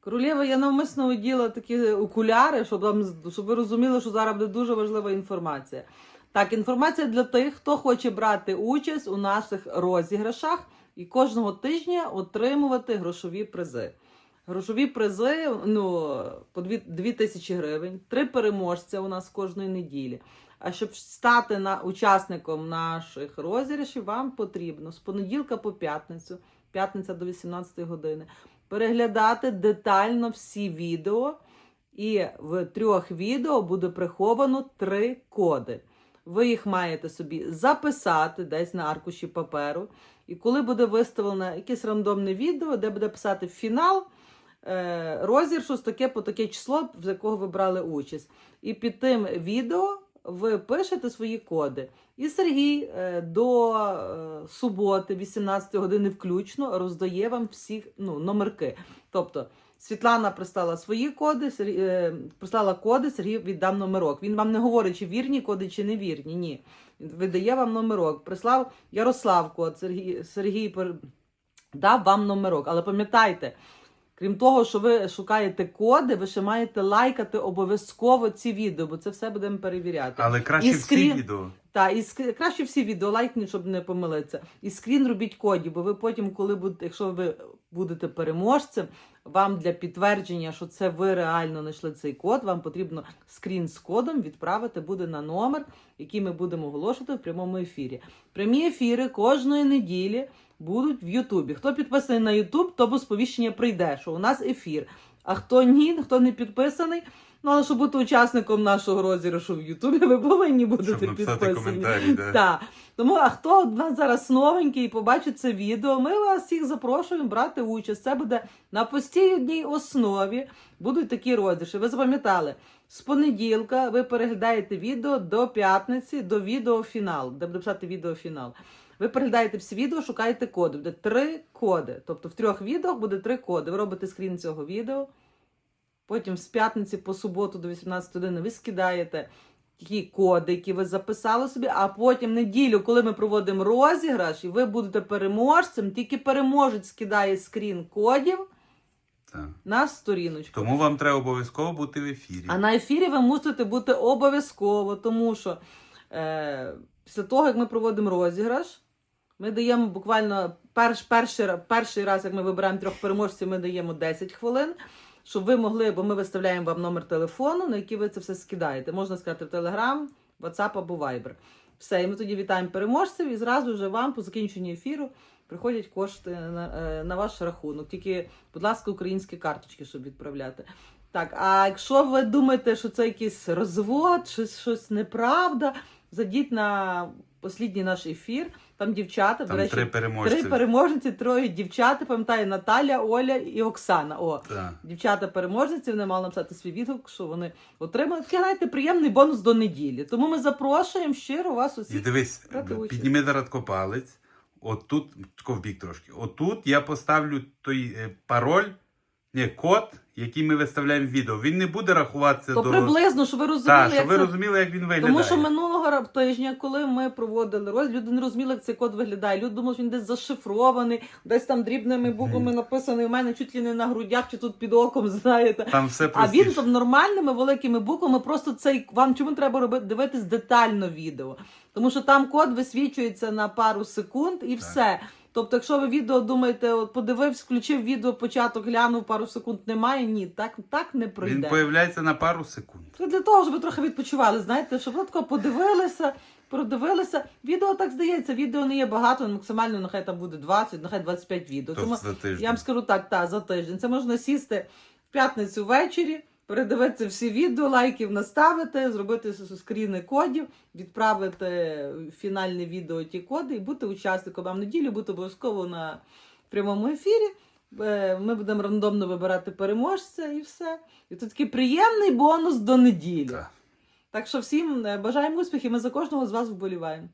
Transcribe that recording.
Королєва, я навмисно оділа такі окуляри, щоб, вам, щоб ви розуміли, що зараз буде дуже важлива інформація. Так, інформація для тих, хто хоче брати участь у наших розіграшах і кожного тижня отримувати грошові призи. Грошові призи ну, по 2 тисячі гривень, три переможця у нас кожної неділі. А щоб стати на учасником наших розіграшів, вам потрібно з понеділка по п'ятницю, п'ятниця до 18 години, переглядати детально всі відео. І в трьох відео буде приховано три коди. Ви їх маєте собі записати десь на аркуші паперу. І коли буде виставлено якесь рандомне відео, де буде писати фінал е, розіграшу з таке по таке число, з якого ви брали участь. І під тим відео ви пишете свої коди. І Сергій е, до е, суботи, 18 години включно, роздає вам всі ну, номерки. Тобто Світлана прислала свої коди, Сергій, е, прислала коди, Сергій віддав номерок. Він вам не говорить, чи вірні коди, чи невірні. Ні. Він видає вам номерок. Прислав Ярослав код, Сергій, Сергій дав вам номерок. Але пам'ятайте, крім того, що ви шукаєте коди, ви ще маєте лайкати обов'язково ці відео, бо це все будемо перевіряти. Але краще І всі відео. Та, і ск... краще всі відео лайкніть, щоб не помилитися. І скрін робіть кодів, бо ви потім, коли будете, якщо ви будете переможцем, вам для підтвердження, що це ви реально знайшли цей код, вам потрібно скрін з кодом відправити буде на номер, який ми будемо оголошувати в прямому ефірі. Прямі ефіри кожної неділі будуть в Ютубі. Хто підписаний на Ютуб, тому сповіщення прийде, що у нас ефір. А хто ні, хто не підписаний, ну але щоб бути учасником нашого розіграшу в Ютубі, ви повинні бути Щоб підписані. коментарі, да. Так. Тому, а хто в нас зараз новенький і побачить це відео, ми вас всіх запрошуємо брати участь. Це буде на постійній основі. Будуть такі розіграші. Ви запам'ятали, з понеділка ви переглядаєте відео до п'ятниці, до відеофіналу, де буде писати відеофінал. Ви переглядаєте всі відео, шукаєте коди. Буде три коди. Тобто в трьох відео буде три коди. Ви робите скрін цього відео. Потім з п'ятниці по суботу до 18 години ви скидаєте ті коди, які ви записали собі, а потім неділю, коли ми проводимо розіграш, і ви будете переможцем, тільки переможець скидає скрін кодів Так. на сторіночку. Тому вам треба обов'язково бути в ефірі. А на ефірі ви мусите бути обов'язково, тому що е, після того, як ми проводимо розіграш, ми даємо буквально перш, перший, перший раз, як ми вибираємо трьох переможців, ми даємо 10 хвилин, щоб ви могли, бо ми виставляємо вам номер телефону, на який ви це все скидаєте. Можна сказати в Telegram, WhatsApp або Viber. Все, і ми тоді вітаємо переможців, і зразу вже вам по закінченню ефіру приходять кошти на, е, на ваш рахунок. Тільки, будь ласка, українські карточки, щоб відправляти. Так, а якщо ви думаєте, що це якийсь розвод, чи щось неправда, зайдіть на останній наш ефір. Там дівчата, Там до речі, три переможці. три переможниці, троє дівчат, пам'ятаю, Наталя, Оля і Оксана. О, Так. дівчата-переможниці, вони мали написати свій відгук, що вони отримали такий, знаєте, приємний бонус до неділі. Тому ми запрошуємо щиро вас І дивись, підніми зараз палець. Отут, в бік трошки. Отут я поставлю той е, пароль, ні, код, який ми виставляємо в відео. Він не буде рахуватися То до. приблизно, щоб ви розуміли, Так, щоб як ви це розуміли, як він виглядає. Тому що минулого ра- тижня, коли ми проводили роз, люди не розуміли, як цей код виглядає. Люди думали, що він десь зашифрований, десь там дрібними буквами написаний у мене чуть ли не на грудях чи тут під оком, знаєте. Там все А простіше. він там нормальними великими буквами, просто цей вам чому треба робити дивитись детально відео. Тому що там код висвічується на пару секунд і все. Тобто, якщо ви відео думаєте, от подивився, включив відео, початок глянув, пару секунд немає, ні, так, так не Він появляється на пару секунд. Це для того, щоб ви трохи відпочивали, знаєте, щоб ви тако подивилися, продивилися. Відео так здається, відео не є багато, максимально нехай там буде 20, нехай 25 відео. Тобто Тому за тиждень. я вам скажу так, та, за тиждень. Це можна сісти в п'ятницю ввечері, передивитися всі відео, лайків наставити, зробити скріни кодів, відправити фінальне відео ті коди і бути учасником. А в неділю бути обов'язково на прямому ефірі. Е, Ми будемо рандомно вибирати переможця і все. І це такий приємний бонус до неділі. Так. Так що всім е, бажаємо успіхів, ми за кожного з вас вболіваємо.